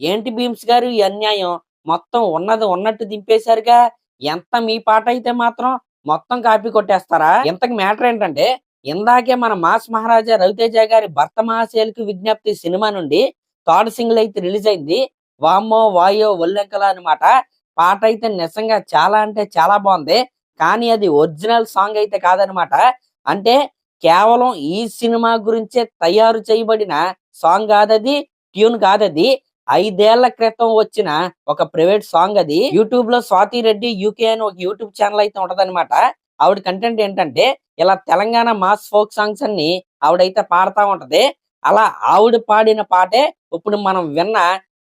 ఏంటి భీమ్స్ గారు ఈ అన్యాయం? మొత్తం ఉన్నది ఉన్నట్టు దింపేశారుగా? ఎంత మీ పాట అయితే మాత్రం మొత్తం కాపీ కొట్టేస్తారా? ఇంతకు మ్యాటర్ ఏంటంటే ఇందాకే మన మాస్ మహారాజా రవితేజ గారి భర్త మహాశైలికి విజ్ఞప్తి సినిమా నుండి థర్డ్ సింగిల్ అయితే రిలీజ్ అయింది. వామ్మో వాయో ఒల్లెంకల అనమాట పాట అయితే నిజంగా చాలా అంటే చాలా బాగుంది. కానీ అది ఒరిజినల్ సాంగ్ అయితే కాదనమాట అంటే కేవలం ఈ సినిమా గురించే తయారు చేయబడిన సాంగ్ కాదది ట్యూన్ కాదది. ఐదేళ్ళ క్రితం వచ్చిన ఒక ప్రైవేట్ సాంగ్ అది. యూట్యూబ్లో స్వాతి రెడ్డి యూకే అని ఒక యూట్యూబ్ ఛానల్ అయితే ఉంటదన్నమాట. ఆవిడ కంటెంట్ ఏంటంటే ఇలా తెలంగాణ మాస్ ఫోక్ సాంగ్స్ అన్ని ఆవిడైతే పాడుతా ఉంటది. అలా ఆవిడ పాడిన పాటే ఇప్పుడు మనం విన్న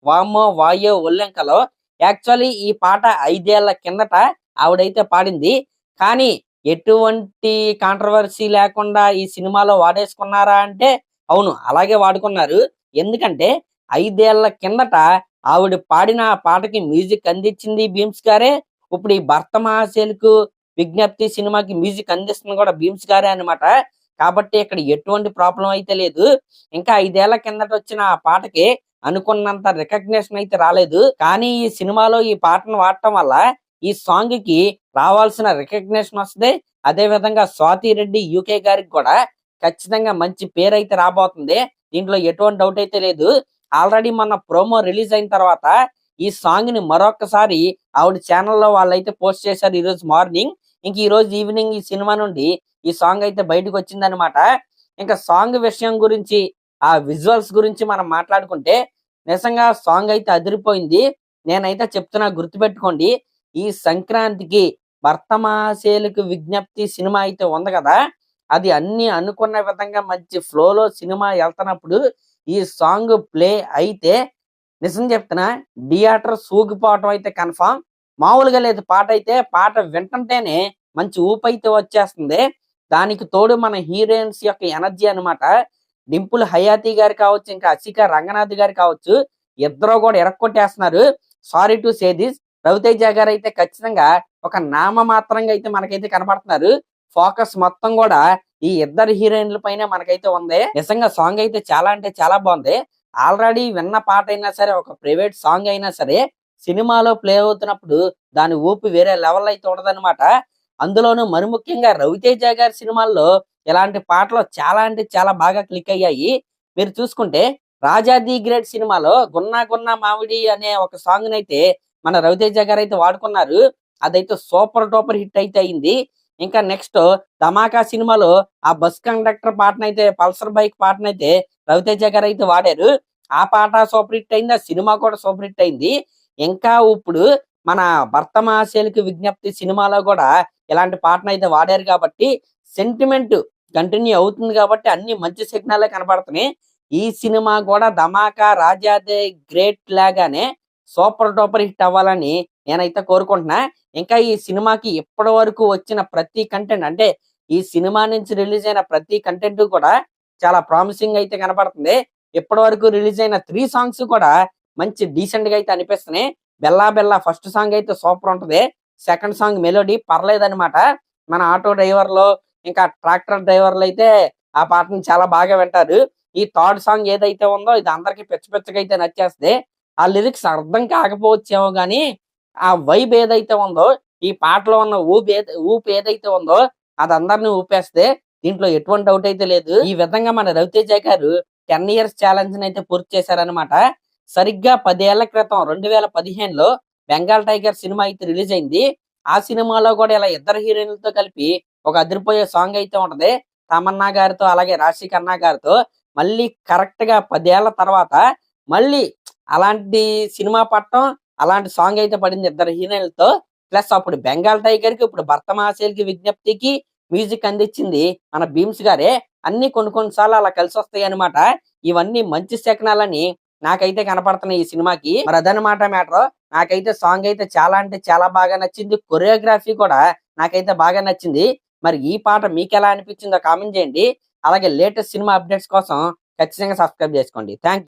వామో వాయో ఒల్లెంకలో యాక్చువల్లీ ఈ పాట ఐదేళ్ళ కిందట ఆవిడైతే పాడింది. కానీ ఎటువంటి కాంట్రవర్సీ లేకుండా ఈ సినిమాలో వాడేసుకున్నారా అంటే అవును అలాగే వాడుకున్నారు. ఎందుకంటే ఐదేళ్ళ కిందట ఆవిడ పాడిన పాటకి మ్యూజిక్ అందించింది భీమ్స్ గారే. ఇప్పుడు ఈ భర్త మహాశైలకు విజ్ఞప్తి సినిమాకి మ్యూజిక్ అందిస్తుంది కూడా భీమ్స్ గారే అన్నమాట. కాబట్టి ఇక్కడ ఎటువంటి ప్రాబ్లం అయితే లేదు. ఇంకా ఐదేళ్ళ కిందట వచ్చిన ఆ పాటకి అనుకున్నంత రికగ్నేషన్ అయితే రాలేదు. కానీ ఈ సినిమాలో ఈ పాటను వాడటం వల్ల ఈ సాంగ్కి రావాల్సిన రికగ్నేషన్ వస్తుంది. అదే విధంగా స్వాతి రెడ్డి యూకే గారికి కూడా ఖచ్చితంగా మంచి పేరు అయితే రాబోతుంది. దీంట్లో ఎటువంటి డౌట్ అయితే లేదు. ఆల్రెడీ మన ప్రోమో రిలీజ్ అయిన తర్వాత ఈ సాంగ్ని మరొకసారి ఆవిడ ఛానల్లో వాళ్ళైతే పోస్ట్ చేశారు ఈ రోజు మార్నింగ్. ఇంక ఈ రోజు ఈవినింగ్ ఈ సినిమా నుండి ఈ సాంగ్ అయితే బయటకు వచ్చిందనమాట ఇంకా సాంగ్ విషయం గురించి ఆ విజువల్స్ గురించి మనం మాట్లాడుకుంటే నిజంగా సాంగ్ అయితే అదిరిపోయింది. నేనైతే చెప్తున్నా గుర్తుపెట్టుకోండి. ఈ సంక్రాంతికి భర్తమాసేలకు విజ్ఞప్తి సినిమా అయితే ఉంది కదా. అది అన్ని అనుకున్న విధంగా మంచి ఫ్లోలో సినిమా వెళ్తున్నప్పుడు ఈ సాంగ్ ప్లే అయితే నిజం చెప్తున్నా థియేటర్ సూగిపోవటం అయితే కన్ఫామ్. మామూలుగా లేదు పాట అయితే పాట వింటుంటేనే మంచి ఊపు అయితే వచ్చేస్తుంది. దానికి తోడు మన హీరోయిన్స్ యొక్క ఎనర్జీ అన్నమాట. డింపుల్ హయాతి గారు కావచ్చు ఇంకా అసిక రంగనాథ్ గారు కావచ్చు ఇద్దరు కూడా ఎరక్కొట్టేస్తున్నారు. Sorry to say this Raviteja గారు అయితే ఖచ్చితంగా ఒక నామ మాత్రంగా అయితే మనకైతే కనపడుతున్నారు. ఫోకస్ మొత్తం కూడా ఈ ఇద్దరు హీరోయిన్ల పైన మనకైతే ఉంది. నిజంగా సాంగ్ అయితే చాలా అంటే చాలా బాగుంది. ఆల్రెడీ విన్న పాట అయినా సరే ఒక ప్రైవేట్ సాంగ్ అయినా సరే సినిమాలో ప్లే అవుతున్నప్పుడు దాని ఊపి వేరే లెవెల్ అయితే ఉండదన్నమాట. అందులోనూ మరి ముఖ్యంగా రవితేజ గారి సినిమాల్లో ఇలాంటి పాటలు చాలా అంటే చాలా బాగా క్లిక్ అయ్యాయి. మీరు చూసుకుంటే రాజా ది గ్రేట్ సినిమాలో గున్నా గున్నా మామిడి అనే ఒక సాంగ్ అయితే మన రవితేజ గారు అయితే వాడుకున్నారు. అదైతే సూపర్ టూపర్ హిట్ అయితే అయింది. ఇంకా నెక్స్ట్ ధమాకా సినిమాలో ఆ బస్ కండక్టర్ పాటనైతే పల్సర్ బైక్ పాటనైతే రవితేజ గారు అయితే వాడారు. ఆ పాట సూపర్ హిట్ అయింది ఆ సినిమా కూడా సూపర్ హిట్ అయింది. ఇంకా ఇప్పుడు మన భర్త మహాశైలికి విజ్ఞప్తి సినిమాలో కూడా ఇలాంటి పాటను అయితే వాడారు కాబట్టి సెంటిమెంట్ కంటిన్యూ అవుతుంది కాబట్టి అన్ని మంచి సిగ్నల్ కనబడుతున్నాయి ఈ సినిమా కూడా ధమాకా రాజాదే గ్రేట్ లాగానే సూపర్ డూపర్ హిట్ అవ్వాలని నేనైతే కోరుకుంటున్నా. ఇంకా ఈ సినిమాకి ఇప్పటి వరకు వచ్చిన ప్రతి కంటెంట్ అంటే ఈ సినిమా నుంచి రిలీజ్ అయిన ప్రతి కంటెంట్ కూడా చాలా ప్రామిసింగ్ అయితే కనబడుతుంది ఇప్పటి వరకు రిలీజ్ అయిన త్రీ సాంగ్స్ కూడా మంచి డీసెంట్గా అయితే అనిపిస్తున్నాయి. బెల్లా బెల్లా ఫస్ట్ సాంగ్ అయితే సూపర్ ఉంటది. సెకండ్ సాంగ్ మెలోడీ పర్లేదన్నమాట. మన ఆటో డ్రైవర్లు ఇంకా ట్రాక్టర్ డ్రైవర్లు అయితే ఆ పాటను చాలా బాగా వింటారు. ఈ థర్డ్ సాంగ్ ఏదైతే ఉందో ఇది అందరికి పిచ్చ పిచ్చగా అయితే నచ్చేస్తుంది. ఆ లిరిక్స్ అర్థం కాకపోవచ్చేమో కానీ ఆ వైబ్ ఏదైతే ఉందో ఈ పాటలో ఉన్న ఊపి ఊపు ఏదైతే ఉందో అది అందరిని ఊపేస్తే దీంట్లో ఎటువంటి డౌట్ అయితే లేదు. ఈ విధంగా మన రవితేజ గారు టెన్ ఇయర్స్ ఛాలెంజ్ అయితే పూర్తి చేశారనమాట సరిగ్గా పదేళ్ళ క్రితం రెండు వేల పదిహేనులో బెంగాల్ టైగర్ సినిమా అయితే రిలీజ్ అయింది. ఆ సినిమాలో కూడా ఇలా ఇద్దరు హీరోయిన్లతో కలిపి ఒక అదిరిపోయే సాంగ్ అయితే ఉంటది. తమన్నా గారితో అలాగే రాశి ఖన్నా గారితో. మళ్ళీ కరెక్ట్గా పదేళ్ళ తర్వాత మళ్ళీ అలాంటి సినిమా పట్టం అలాంటి సాంగ్ అయితే పడింది ఇద్దరు హీరోయిన్లతో. ప్లస్ అప్పుడు బెంగాల్ టైగర్కి ఇప్పుడు భర్త మహాశైలికి విజ్ఞప్తికి మ్యూజిక్ అందించింది మన భీమ్స్ గారే. అన్ని కొన్ని కొన్నిసార్లు అలా కలిసి వస్తాయి అనమాట ఇవన్నీ మంచి శకనాలని నాకైతే కనపడుతున్నాయి ఈ సినిమాకి. మరి అదనమాట మ్యాటర్. నాకైతే సాంగ్ అయితే చాలా అంటే చాలా బాగా నచ్చింది. కొరియోగ్రఫీ కూడా నాకైతే బాగా నచ్చింది. మరి ఈ పాట మీకు ఎలా అనిపించిందో కామెంట్ చేయండి. అలాగే లేటెస్ట్ సినిమా అప్డేట్స్ కోసం ఖచ్చితంగా సబ్స్క్రైబ్ చేసుకోండి. థ్యాంక్